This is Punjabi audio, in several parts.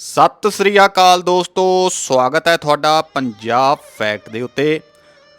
ਸਤਿ ਸ੍ਰੀ ਅਕਾਲ ਦੋਸਤੋ, ਸਵਾਗਤ ਹੈ ਤੁਹਾਡਾ ਪੰਜਾਬ ਫੈਕਟ ਦੇ ਉੱਤੇ।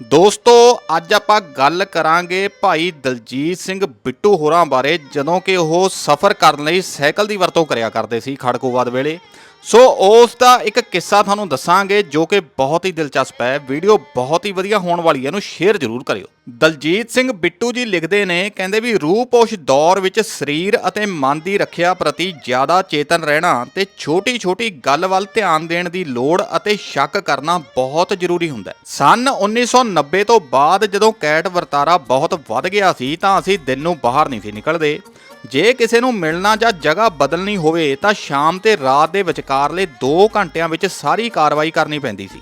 ਦੋਸਤੋ, ਅੱਜ ਆਪਾਂ ਗੱਲ ਕਰਾਂਗੇ ਭਾਈ ਦਲਜੀਤ ਸਿੰਘ ਬਿੱਟੂ ਹੋਰਾਂ ਬਾਰੇ, ਜਦੋਂ ਕਿ ਉਹ ਸਫ਼ਰ ਕਰਨ ਲਈ ਸਾਈਕਲ ਦੀ ਵਰਤੋਂ ਕਰਿਆ ਕਰਦੇ ਸੀ ਖੜਕੋਵਾਦ ਵੇਲੇ। ਸੋ ਉਸ ਦਾ ਇੱਕ ਕਿੱਸਾ ਤੁਹਾਨੂੰ ਦੱਸਾਂਗੇ ਜੋ ਕਿ ਬਹੁਤ ਹੀ ਦਿਲਚਸਪ ਹੈ। ਵੀਡੀਓ ਬਹੁਤ ਹੀ ਵਧੀਆ ਹੋਣ ਵਾਲੀ ਹੈ, ਇਹਨੂੰ ਸ਼ੇਅਰ ਜ਼ਰੂਰ ਕਰਿਓ। ਦਲਜੀਤ ਸਿੰਘ ਬਿੱਟੂ ਜੀ ਲਿਖਦੇ ਨੇ, ਕਹਿੰਦੇ ਵੀ ਰੂਪੋਸ਼ ਦੌਰ ਵਿੱਚ ਸਰੀਰ ਅਤੇ ਮਨ ਦੀ ਰੱਖਿਆ ਪ੍ਰਤੀ ਜ਼ਿਆਦਾ ਚੇਤਨ ਰਹਿਣਾ ਤੇ ਛੋਟੀ-ਛੋਟੀ ਗੱਲ ਵੱਲ ਧਿਆਨ ਦੇਣ ਦੀ ਲੋੜ ਅਤੇ ਸ਼ੱਕ ਕਰਨਾ ਬਹੁਤ ਜ਼ਰੂਰੀ ਹੁੰਦਾ ਹੈ। ਸਨ 1990 ਤੋਂ ਬਾਅਦ ਜਦੋਂ ਕੈਟ ਵਰਤਾਰਾ ਬਹੁਤ ਵੱਧ ਗਿਆ ਸੀ ਤਾਂ ਅਸੀਂ ਦਿਨ ਨੂੰ ਬਾਹਰ ਨਹੀਂ ਸੀ ਨਿਕਲਦੇ। ਜੇ ਕਿਸੇ ਨੂੰ ਮਿਲਣਾ ਜਾਂ ਜਗ੍ਹਾ ਬਦਲਣੀ ਹੋਵੇ ਤਾਂ ਸ਼ਾਮ ਤੇ ਰਾਤ ਦੇ ਵਿਚਕਾਰਲੇ 2 ਘੰਟਿਆਂ ਵਿੱਚ ਸਾਰੀ ਕਾਰਵਾਈ ਕਰਨੀ ਪੈਂਦੀ ਸੀ।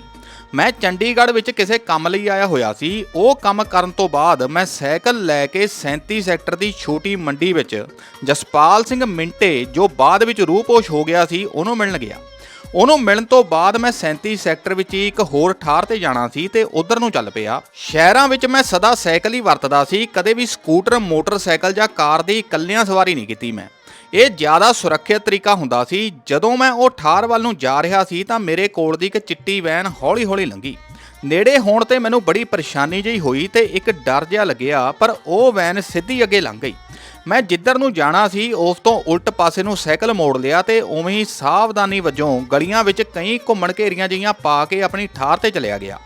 ਮੈਂ ਚੰਡੀਗੜ੍ਹ ਵਿੱਚ ਕਿਸੇ ਕੰਮ ਲਈ ਆਇਆ ਹੋਇਆ ਸੀ। ਉਹ ਕੰਮ ਕਰਨ ਤੋਂ ਬਾਅਦ ਮੈਂ ਸਾਈਕਲ ਲੈ ਕੇ 37 ਸੈਕਟਰ ਦੀ ਛੋਟੀ ਮੰਡੀ ਵਿੱਚ ਜਸਪਾਲ ਸਿੰਘ ਮਿੰਟੇ ਜੋ ਬਾਅਦ ਵਿੱਚ ਰੂਪੋਸ਼ ਹੋ ਗਿਆ ਸੀ, ਉਹਨੂੰ ਮਿਲਣ ਗਿਆ। ਉਹਨੂੰ ਮਿਲਣ ਤੋਂ ਬਾਅਦ ਮੈਂ 37 ਸੈਕਟਰ ਵਿੱਚ ਹੀ ਇੱਕ ਹੋਰ ਠਾਰ ਤੇ ਜਾਣਾ ਸੀ ਤੇ ਉਧਰ ਨੂੰ ਚੱਲ ਪਿਆ। ਸ਼ਹਿਰਾਂ ਵਿੱਚ ਮੈਂ ਸਦਾ ਸਾਈਕਲ ਹੀ ਵਰਤਦਾ ਸੀ, ਕਦੇ ਵੀ ਸਕੂਟਰ, ਮੋਟਰਸਾਈਕਲ ਜਾਂ ਕਾਰ ਦੀ ਇਕੱਲਿਆਂ ਸਵਾਰੀ ਨਹੀਂ ਕੀਤੀ ਮੈਂ। ਇਹ ਜ਼ਿਆਦਾ ਸੁਰੱਖਿਅਤ ਤਰੀਕਾ ਹੁੰਦਾ ਸੀ, ਜਦੋਂ ਮੈਂ ਉਹ ਠਾਰ ਵੱਲ ਨੂੰ ਜਾ ਰਿਹਾ ਸੀ ਤਾਂ ਮੇਰੇ ਕੋਲ ਦੀ ਇੱਕ ਚਿੱਟੀ ਵੈਨ ਹੌਲੀ-ਹੌਲੀ ਲੰਘੀ। ਨੇੜੇ ਹੋਣ ਤੇ ਮੈਨੂੰ ਬੜੀ ਪਰੇਸ਼ਾਨੀ ਜਿਹੀ ਹੋਈ ਤੇ ਇੱਕ ਡਰ ਜਿਹਾ ਲੱਗਿਆ, ਪਰ ਉਹ ਵੈਨ ਸਿੱਧੀ ਅੱਗੇ ਲੰਘ ਗਈ। ਮੈਂ ਜਿੱਧਰ ਨੂੰ ਜਾਣਾ ਸੀ, ਉਸ ਤੋਂ ਉਲਟ ਪਾਸੇ ਨੂੰ ਸਾਈਕਲ ਮੋੜ ਲਿਆ ਤੇ ਉਵੇਂ ਹੀ ਸਾਵਧਾਨੀ ਵਜੋਂ ਗਲੀਆਂ ਵਿੱਚ ਕਈ ਘੁੰਮਣ ਘੇਰੀਆਂ ਜਿਹੀਆਂ ਪਾ ਕੇ ਆਪਣੀ ਠਾਰ ਤੇ ਚਲਿਆ ਗਿਆ।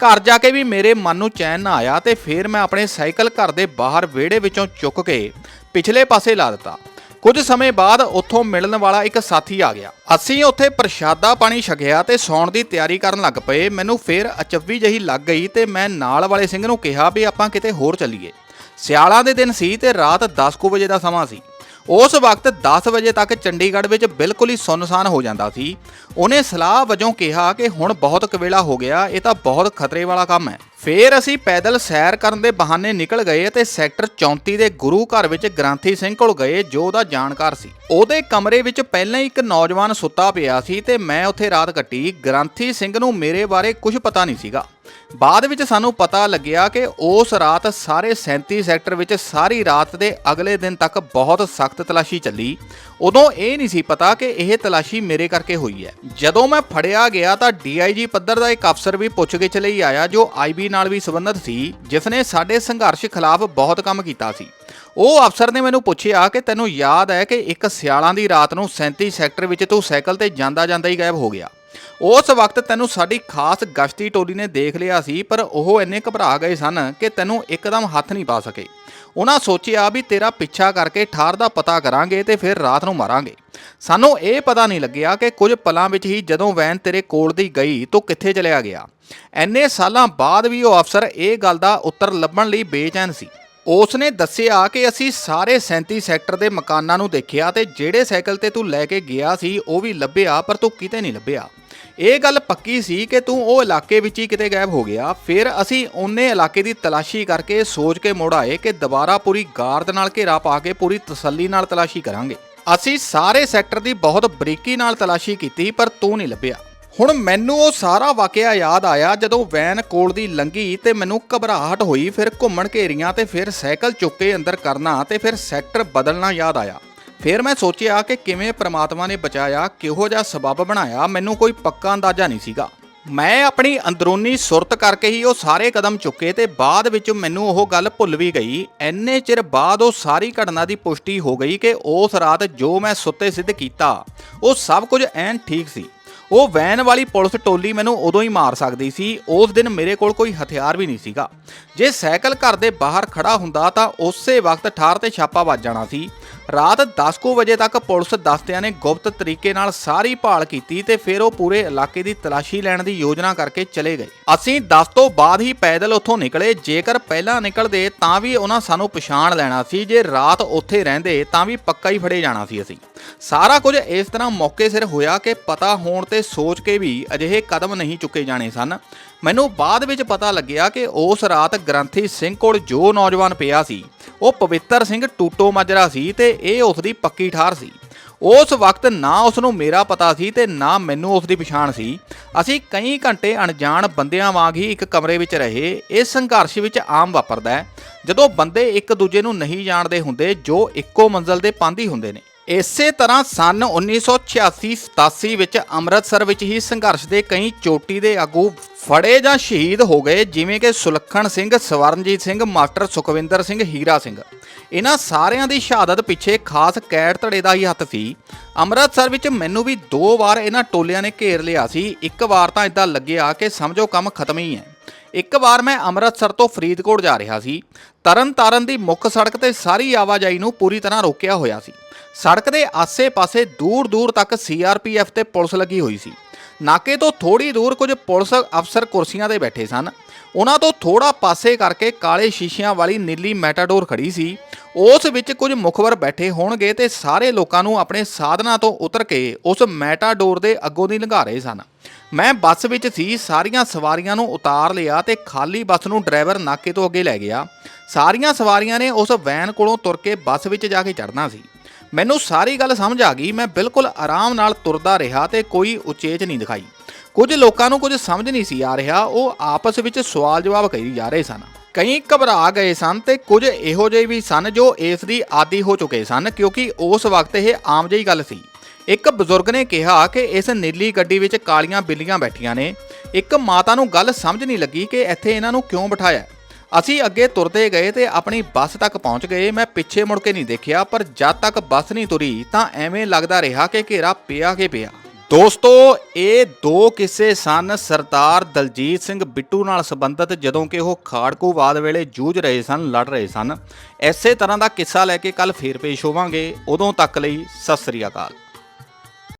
ਘਰ ਜਾ ਕੇ ਵੀ ਮੇਰੇ ਮਨ ਨੂੰ ਚੈਨ ਨਾ ਆਇਆ ਤੇ ਫਿਰ ਮੈਂ ਆਪਣੇ ਸਾਈਕਲ ਘਰ ਦੇ ਬਾਹਰ ਵਿਹੜੇ ਵਿੱਚੋਂ ਚੁੱਕ ਕੇ ਪਿਛਲੇ ਪਾਸੇ ਲਾ ਦਿੱਤਾ। ਕੁਝ ਸਮੇਂ ਬਾਅਦ ਉੱਥੋਂ ਮਿਲਣ ਵਾਲਾ ਇੱਕ ਸਾਥੀ ਆ ਗਿਆ। ਅਸੀਂ ਉੱਥੇ ਪ੍ਰਸ਼ਾਦਾ ਪਾਣੀ ਛਕਿਆ ਤੇ ਸੌਣ ਦੀ ਤਿਆਰੀ ਕਰਨ ਲੱਗ ਪਏ। ਮੈਨੂੰ ਫਿਰ ਅਚੱਬੀ ਜਹੀ ਲੱਗ ਗਈ ਤੇ ਮੈਂ ਨਾਲ ਵਾਲੇ ਸਿੰਘ ਨੂੰ ਕਿਹਾ ਵੀ ਆਪਾਂ ਕਿਤੇ ਹੋਰ ਚੱਲੀਏ। ਸਿਆਲਾਂ ਦੇ ਦਿਨ ਸੀ ਤੇ ਰਾਤ 10:00 ਵਜੇ ਦਾ ਸਮਾਂ ਸੀ। ਉਸ ਵਕਤ 10 ਵਜੇ ਤੱਕ ਚੰਡੀਗੜ੍ਹ ਵਿੱਚ ਬਿਲਕੁਲ ਹੀ ਸੁੰਨਸਾਨ ਹੋ ਜਾਂਦਾ ਸੀ। ਉਹਨੇ ਸਲਾਹ ਵਜੋਂ ਕਿਹਾ ਕਿ ਹੁਣ ਬਹੁਤ ਕਵੇਲਾ ਹੋ ਗਿਆ, ਇਹ ਤਾਂ ਬਹੁਤ ਖਤਰੇ ਵਾਲਾ ਕੰਮ ਹੈ। ਫੇਰ ਅਸੀਂ ਪੈਦਲ ਸੈਰ ਕਰਨ ਦੇ ਬਹਾਨੇ ਨਿਕਲ ਗਏ ਤੇ ਸੈਕਟਰ 34 ਦੇ ਗੁਰੂ ਘਰ ਵਿੱਚ ਗ੍ਰਾਂਥੀ ਸਿੰਘ ਕੋਲ ਗਏ, ਜੋ ਉਹਦਾ ਜਾਣਕਾਰ ਸੀ। ਉਹਦੇ ਕਮਰੇ ਵਿੱਚ ਪਹਿਲਾਂ ਹੀ ਇੱਕ ਨੌਜਵਾਨ ਸੁੱਤਾ ਪਿਆ ਸੀ ਤੇ ਮੈਂ ਉੱਥੇ ਰਾਤ ਕੱਟੀ। ਗ੍ਰਾਂਥੀ ਸਿੰਘ ਨੂੰ ਮੇਰੇ ਬਾਰੇ ਕੁਝ ਪਤਾ ਨਹੀਂ ਸੀਗਾ। ਬਾਅਦ ਵਿੱਚ ਸਾਨੂੰ ਪਤਾ ਲੱਗਿਆ ਕਿ ਉਸ ਰਾਤ ਸਾਰੇ 37 ਸੈਕਟਰ ਵਿੱਚ ਸਾਰੀ ਰਾਤ ਦੇ ਅਗਲੇ ਦਿਨ ਤੱਕ ਬਹੁਤ ਸਖਤ ਤਲਾਸ਼ੀ ਚੱਲੀ। ਉਦੋਂ ਇਹ ਨਹੀਂ ਸੀ ਪਤਾ ਕਿ ਇਹ ਤਲਾਸ਼ੀ ਮੇਰੇ ਕਰਕੇ ਹੋਈ ਹੈ। ਜਦੋਂ ਮੈਂ ਫੜਿਆ ਗਿਆ ਤਾਂ ਡੀਆਈਜੀ ਪੱਧਰ ਦਾ ਇੱਕ ਅਫਸਰ ਵੀ ਪੁੱਛਗਿੱਛ ਲਈ ਆਇਆ ਜੋ ਆਈਬੀ ਨਾਲ ਵੀ ਸੰਬੰਧਿਤ ਸੀ, ਜਿਸ ਨੇ ਸਾਡੇ ਸੰਘਰਸ਼ ਖਿਲਾਫ ਬਹੁਤ ਕੰਮ ਕੀਤਾ ਸੀ। ਉਹ ਅਫਸਰ ਨੇ ਮੈਨੂੰ ਪੁੱਛਿਆ ਕਿ ਤੈਨੂੰ ਯਾਦ ਹੈ ਕਿ ਇੱਕ ਸਿਆਲਾਂ ਦੀ ਰਾਤ ਨੂੰ 37 ਸੈਕਟਰ ਵਿੱਚ ਤੂੰ ਸਾਈਕਲ ਤੇ ਜਾਂਦਾ ਜਾਂਦਾ ਹੀ ਗਾਇਬ ਹੋ ਗਿਆ। ਉਸ ਵਕਤ ਤੈਨੂੰ ਸਾਡੀ ਖਾਸ ਗਸ਼ਤੀ ਟੋਲੀ ਨੇ ਦੇਖ ਲਿਆ ਸੀ, ਪਰ ਉਹ ਇੰਨੇ ਘਬਰਾ ਗਏ ਸਨ ਕਿ ਤੈਨੂੰ ਇੱਕਦਮ ਹੱਥ ਨਹੀਂ ਪਾ ਸਕੇ। ਉਹਨਾਂ ਸੋਚਿਆ ਵੀ ਤੇਰਾ ਪਿੱਛਾ ਕਰਕੇ ਠਾਰ ਦਾ ਪਤਾ ਕਰਾਂਗੇ ਤੇ ਫਿਰ ਰਾਤ ਨੂੰ ਮਾਰਾਂਗੇ। ਸਾਨੂੰ ਇਹ ਪਤਾ ਨਹੀਂ ਲੱਗਿਆ ਕਿ ਕੁਝ ਪਲਾਂ ਵਿੱਚ ਹੀ ਜਦੋਂ ਵੈਨ ਤੇਰੇ ਕੋਲ ਦੀ ਗਈ, ਤੂੰ ਕਿੱਥੇ ਚਲਿਆ ਗਿਆ। ਐਨੇ ਸਾਲਾਂ ਬਾਅਦ ਵੀ ਉਹ ਅਫਸਰ ਇਹ ਗੱਲ ਦਾ ਉੱਤਰ ਲੱਭਣ ਲਈ ਬੇਚੈਨ ਸੀ। ਉਸ ਨੇ ਦੱਸਿਆ ਕਿ ਅਸੀਂ ਸਾਰੇ 37 ਸੈਕਟਰ ਦੇ ਮਕਾਨਾਂ ਨੂੰ ਦੇਖਿਆ ਤੇ ਜਿਹੜੇ ਸਾਈਕਲ ਤੇ ਤੂੰ ਲੈ ਕੇ ਗਿਆ ਸੀ, ਉਹ ਵੀ ਲੱਭਿਆ, ਪਰ ਤੂੰ ਕਿਤੇ ਨਹੀਂ ਲੱਭਿਆ। ਇਹ ਗੱਲ ਪੱਕੀ ਸੀ ਕਿ ਤੂੰ ਉਹ ਇਲਾਕੇ ਵਿੱਚ ਹੀ ਕਿਤੇ ਗਾਇਬ ਹੋ ਗਿਆ। ਫਿਰ ਅਸੀਂ ਉਹਨੇ ਇਲਾਕੇ ਦੀ ਤਲਾਸ਼ੀ ਕਰਕੇ ਸੋਚ ਕੇ ਮੁੜ ਆਏ ਕਿ ਦੁਬਾਰਾ ਪੂਰੀ ਗਾਰਦ ਨਾਲ ਘੇਰਾ ਪਾ ਕੇ ਪੂਰੀ ਤਸੱਲੀ ਨਾਲ ਤਲਾਸ਼ੀ ਕਰਾਂਗੇ। ਅਸੀਂ ਸਾਰੇ ਸੈਕਟਰ ਦੀ ਬਹੁਤ ਬਰੀਕੀ ਨਾਲ ਤਲਾਸ਼ੀ ਕੀਤੀ, ਪਰ ਤੂੰ ਨਹੀਂ ਲੱਭਿਆ। ਹੁਣ ਮੈਨੂੰ ਉਹ ਸਾਰਾ ਵਾਕਿਆ ਯਾਦ ਆਇਆ ਜਦੋਂ ਵੈਨ ਕੋਲ ਦੀ ਲੰਗੀ ਤੇ ਮੈਨੂੰ ਘਬਰਾਹਟ ਹੋਈ, ਫਿਰ ਘੁੰਮਣ ਘੇਰੀਆਂ ਤੇ ਫਿਰ ਸਾਈਕਲ ਚੁੱਕ ਕੇ ਅੰਦਰ ਕਰਨਾ ਤੇ ਫਿਰ ਸੈਕਟਰ ਬਦਲਣਾ ਯਾਦ ਆਇਆ। ਫਿਰ ਮੈਂ ਸੋਚਿਆ ਕਿ ਕਿਵੇਂ ਪ੍ਰਮਾਤਮਾ ਨੇ ਬਚਾਇਆ, ਕਿਹੋ ਜਿਹਾ ਸਬਬ ਬਣਾਇਆ, ਮੈਨੂੰ ਕੋਈ ਪੱਕਾ ਅੰਦਾਜ਼ਾ ਨਹੀਂ ਸੀਗਾ। ਮੈਂ ਆਪਣੀ ਅੰਦਰੂਨੀ ਸੁਰਤ ਕਰਕੇ ਹੀ ਉਹ ਸਾਰੇ ਕਦਮ ਚੁੱਕੇ ਤੇ ਬਾਅਦ ਵਿੱਚ ਮੈਨੂੰ ਉਹ ਗੱਲ ਭੁੱਲ ਵੀ ਗਈ। ਐਨੇ ਚਿਰ ਬਾਅਦ ਉਹ ਸਾਰੀ ਘਟਨਾ ਦੀ ਪੁਸ਼ਟੀ ਹੋ ਗਈ ਕਿ ਉਸ ਰਾਤ ਜੋ ਮੈਂ ਸੁੱਤੇ ਸਿੱਧ ਕੀਤਾ, ਉਹ ਸਭ ਕੁਝ ਐਨ ਠੀਕ ਸੀ। ਉਹ ਵੈਨ ਵਾਲੀ ਪੁਲਿਸ ਟੋਲੀ ਮੈਨੂੰ ਉਦੋਂ ਹੀ ਮਾਰ ਸਕਦੀ ਸੀ, ਉਸ ਦਿਨ ਮੇਰੇ ਕੋਲ ਕੋਈ ਹਥਿਆਰ ਵੀ ਨਹੀਂ ਸੀਗਾ। ਜੇ ਸਾਈਕਲ ਘਰ ਦੇ ਬਾਹਰ ਖੜਾ ਹੁੰਦਾ ਤਾਂ ਉਸੇ ਵਕਤ ਠਾਰ ਤੇ ਛਾਪਾ ਵੱਜ ਜਾਣਾ ਸੀ। ਰਾਤ 10:00 ਵਜੇ ਤੱਕ ਪੁਲਿਸ ਦਸਤਿਆਂ ਨੇ ਗੁਪਤ ਤਰੀਕੇ ਨਾਲ ਸਾਰੀ ਭਾਲ ਕੀਤੀ ਤੇ ਫਿਰ ਉਹ ਪੂਰੇ ਇਲਾਕੇ ਦੀ ਤਲਾਸ਼ੀ ਲੈਣ ਦੀ ਯੋਜਨਾ ਕਰਕੇ ਚਲੇ ਗਏ। ਅਸੀਂ 10 ਤੋਂ ਬਾਅਦ ਹੀ ਪੈਦਲ ਉੱਥੋਂ ਨਿਕਲੇ। ਜੇਕਰ ਪਹਿਲਾਂ ਨਿਕਲਦੇ ਤਾਂ ਵੀ ਉਹਨਾਂ ਸਾਨੂੰ ਪਛਾਣ ਲੈਣਾ ਸੀ। ਜੇ ਰਾਤ ਉੱਥੇ ਰਹਿੰਦੇ ਤਾਂ ਵੀ ਪੱਕਾ ਹੀ ਫੜੇ ਜਾਣਾ ਸੀ ਅਸੀਂ। ਸਾਰਾ ਕੁਝ ਇਸ ਤਰ੍ਹਾਂ ਮੌਕੇ ਸਿਰ ਹੋਇਆ ਕਿ ਪਤਾ ਹੋਣ ਤੇ ਸੋਚ ਕੇ ਵੀ ਅਜਿਹੇ ਕਦਮ ਨਹੀਂ ਚੁੱਕੇ ਜਾਣੇ ਸਨ। ਮੈਨੂੰ ਬਾਅਦ ਵਿੱਚ ਪਤਾ ਲੱਗਿਆ ਕਿ ਉਸ ਰਾਤ ਗ੍ਰੰਥੀ ਸਿੰਘ ਕੋਲ ਜੋ ਨੌਜਵਾਨ ਪਿਆ ਸੀ ਉਹ ਪਵਿੱਤਰ ਸਿੰਘ ਟੂਟੋ ਮਾਜਰਾ ਸੀ ਤੇ ਇਹ ਉਸ ਦੀ ਪੱਕੀ ਠਾਰ ਸੀ। ਉਸ ਵਕਤ ਨਾ ਉਸ ਨੂੰ ਮੇਰਾ ਪਤਾ ਸੀ ਤੇ ਨਾ ਮੈਨੂੰ ਉਸ ਦੀ ਪਛਾਣ ਸੀ। ਅਸੀਂ ਕਈ ਘੰਟੇ ਅਣਜਾਣ ਬੰਦਿਆਂ ਵਾਂਗ ਹੀ ਇੱਕ ਕਮਰੇ ਵਿੱਚ ਰਹੇ। ਇਹ ਸੰਘਰਸ਼ ਵਿੱਚ ਆਮ ਵਾਪਰਦਾ ਹੈ। ਜਦੋਂ ਬੰਦੇ ਇੱਕ ਦੂਜੇ ਨੂੰ ਨਹੀਂ ਜਾਣਦੇ ਹੁੰਦੇ, ਜੋ ਇੱਕੋ ਮੰਜ਼ਲ ਦੇ ਪਾਂਦੀ ਹੁੰਦੇ ਨੇ। ਇਸੇ ਤਰ੍ਹਾਂ ਸਨ 1986-87 ਵਿੱਚ ਅੰਮ੍ਰਿਤਸਰ ਵਿੱਚ ਹੀ ਸੰਘਰਸ਼ ਦੇ ਕਈ ਚੋਟੀ ਦੇ ਆਗੂ ਫੜੇ ਜਾਂ ਸ਼ਹੀਦ ਹੋ ਗਏ, ਜਿਵੇਂ ਕਿ ਸੁਲੱਖਣ ਸਿੰਘ, ਸਵਰਨਜੀਤ ਸਿੰਘ, ਮਾਸਟਰ ਸੁਖਵਿੰਦਰ ਸਿੰਘ, ਹੀਰਾ ਸਿੰਘ। ਇਹਨਾਂ ਸਾਰਿਆਂ ਦੀ ਸ਼ਹਾਦਤ ਪਿੱਛੇ ਖਾਸ ਕੈਦ ਧੜੇ ਦਾ ਹੀ ਹੱਥ ਸੀ। ਅੰਮ੍ਰਿਤਸਰ ਵਿੱਚ ਮੈਨੂੰ ਵੀ ਦੋ ਵਾਰ ਇਹਨਾਂ ਟੋਲਿਆਂ ਨੇ ਘੇਰ ਲਿਆ ਸੀ। ਇੱਕ ਵਾਰ ਤਾਂ ਇਦਾਂ ਲੱਗਿਆ ਕਿ ਸਮਝੋ ਕੰਮ ਖਤਮ ਹੀ ਹੈ। ਇੱਕ ਵਾਰ ਮੈਂ ਅੰਮ੍ਰਿਤਸਰ ਤੋਂ ਫਰੀਦਕੋਟ ਜਾ ਰਿਹਾ ਸੀ। ਤਰਨ ਤਾਰਨ ਦੀ ਮੁੱਖ ਸੜਕ ਤੇ ਸਾਰੀ ਆਵਾਜਾਈ ਨੂੰ ਪੂਰੀ ਤਰ੍ਹਾਂ ਰੋਕਿਆ ਹੋਇਆ ਸੀ। ਸੜਕ ਦੇ ਆਸੇ-ਪਾਸੇ ਦੂਰ-ਦੂਰ ਤੱਕ ਸੀਆਰਪੀਐਫ ਤੇ ਪੁਲਿਸ ਲੱਗੀ ਹੋਈ ਸੀ। ਨਾਕੇ ਤੋਂ ਥੋੜੀ ਦੂਰ ਕੁਝ ਪੁਲਿਸ ਅਫਸਰ ਕੁਰਸੀਆਂ ਤੇ ਬੈਠੇ ਸਨ। ਉਹਨਾਂ ਤੋਂ ਥੋੜਾ ਪਾਸੇ ਕਰਕੇ ਕਾਲੇ ਸ਼ੀਸ਼ਿਆਂ ਵਾਲੀ ਨੀਲੀ ਮੈਟਾਡੋਰ ਖੜੀ ਸੀ। ਉਸ ਵਿੱਚ ਕੁਝ ਮੁਖਬਰ ਬੈਠੇ ਹੋਣਗੇ ਤੇ ਸਾਰੇ ਲੋਕਾਂ ਨੂੰ ਆਪਣੇ ਸਾਧਨਾਂ ਤੋਂ ਉਤਰ ਕੇ ਉਸ ਮੈਟਾਡੋਰ ਦੇ ਅੱਗੋਂ ਦੀ ਲੰਘਾ ਰਹੇ ਸਨ। ਮੈਂ ਬੱਸ ਵਿੱਚ ਸੀ, ਸਾਰੀਆਂ ਸਵਾਰੀਆਂ ਨੂੰ ਉਤਾਰ ਲਿਆ ਤੇ ਖਾਲੀ ਬੱਸ ਨੂੰ ਡਰਾਈਵਰ ਨਾਕੇ ਤੋਂ ਅੱਗੇ ਲੈ ਗਿਆ। ਸਾਰੀਆਂ ਸਵਾਰੀਆਂ ਨੇ ਉਸ ਵੈਨ ਕੋਲੋਂ ਤੁਰ ਕੇ ਬੱਸ ਵਿੱਚ ਜਾ ਕੇ ਚੜ੍ਹਨਾ ਸੀ। ਮੈਨੂੰ ਸਾਰੀ ਗੱਲ ਸਮਝ ਆ ਗਈ, ਮੈਂ ਬਿਲਕੁਲ ਆਰਾਮ ਨਾਲ ਤੁਰਦਾ ਰਿਹਾ ਤੇ ਕੋਈ ਉਚੇਚ ਨਹੀਂ ਦਿਖਾਈ। ਕੁਝ ਲੋਕਾਂ ਨੂੰ ਕੁਝ ਸਮਝ ਨਹੀਂ ਸੀ ਆ ਰਿਹਾ, ਉਹ ਆਪਸ ਵਿੱਚ ਸਵਾਲ ਜਵਾਬ ਕਰੀ ਜਾ ਰਹੇ ਸਨ। ਕਈ ਘਬਰਾ ਗਏ ਸਨ ਤੇ ਕੁਝ ਇਹੋ ਜਿਹੇ ਵੀ ਸਨ ਜੋ ਇਸ ਦੀ ਆਦੀ ਹੋ ਚੁੱਕੇ ਸਨ, ਕਿਉਂਕਿ ਉਸ ਵਕਤ ਇਹ ਆਮ ਜਿਹੀ ਗੱਲ ਸੀ। ਇੱਕ ਬਜ਼ੁਰਗ ਨੇ ਕਿਹਾ ਕਿ ਇਸ ਨੀਲੀ ਗੱਡੀ ਵਿੱਚ ਕਾਲੀਆਂ ਬਿੱਲੀਆਂ ਬੈਠੀਆਂ ਨੇ। ਇੱਕ ਮਾਤਾ ਨੂੰ ਗੱਲ ਸਮਝ ਨਹੀਂ ਲੱਗੀ ਕਿ ਇੱਥੇ ਇਹਨਾਂ ਨੂੰ ਕਿਉਂ ਬਿਠਾਇਆ। ਅਸੀਂ ਅੱਗੇ ਤੁਰਦੇ ਗਏ ਤੇ ਆਪਣੀ ਬੱਸ ਤੱਕ ਪਹੁੰਚ ਗਏ। ਮੈਂ ਪਿੱਛੇ ਮੁੜ ਕੇ ਨਹੀਂ ਦੇਖਿਆ, ਪਰ ਜਦ ਤੱਕ ਬੱਸ ਨਹੀਂ ਤੁਰੀ ਤਾਂ ਐਵੇਂ ਲੱਗਦਾ ਰਿਹਾ ਕਿ ਘੇਰਾ ਪਿਆ ਕੇ ਪਿਆ। ਦੋਸਤੋ, ਇਹ ਦੋ ਕਿੱਸੇ ਸਨ ਸਰਦਾਰ ਦਲਜੀਤ ਸਿੰਘ ਬਿੱਟੂ ਨਾਲ ਸੰਬੰਧਿਤ, ਜਦੋਂ ਕਿ ਉਹ ਖਾੜਕੂਵਾਦ ਵੇਲੇ ਜੂਝ ਰਹੇ ਸਨ, ਲੜ ਰਹੇ ਸਨ। ਐਸੇ ਤਰ੍ਹਾਂ ਦਾ ਕਿੱਸਾ ਲੈ ਕੇ ਕੱਲ ਫੇਰ ਪੇਸ਼ ਹੋਵਾਂਗੇ। ਉਦੋਂ ਤੱਕ ਲਈ ਸਤਿ ਸ੍ਰੀ ਅਕਾਲ।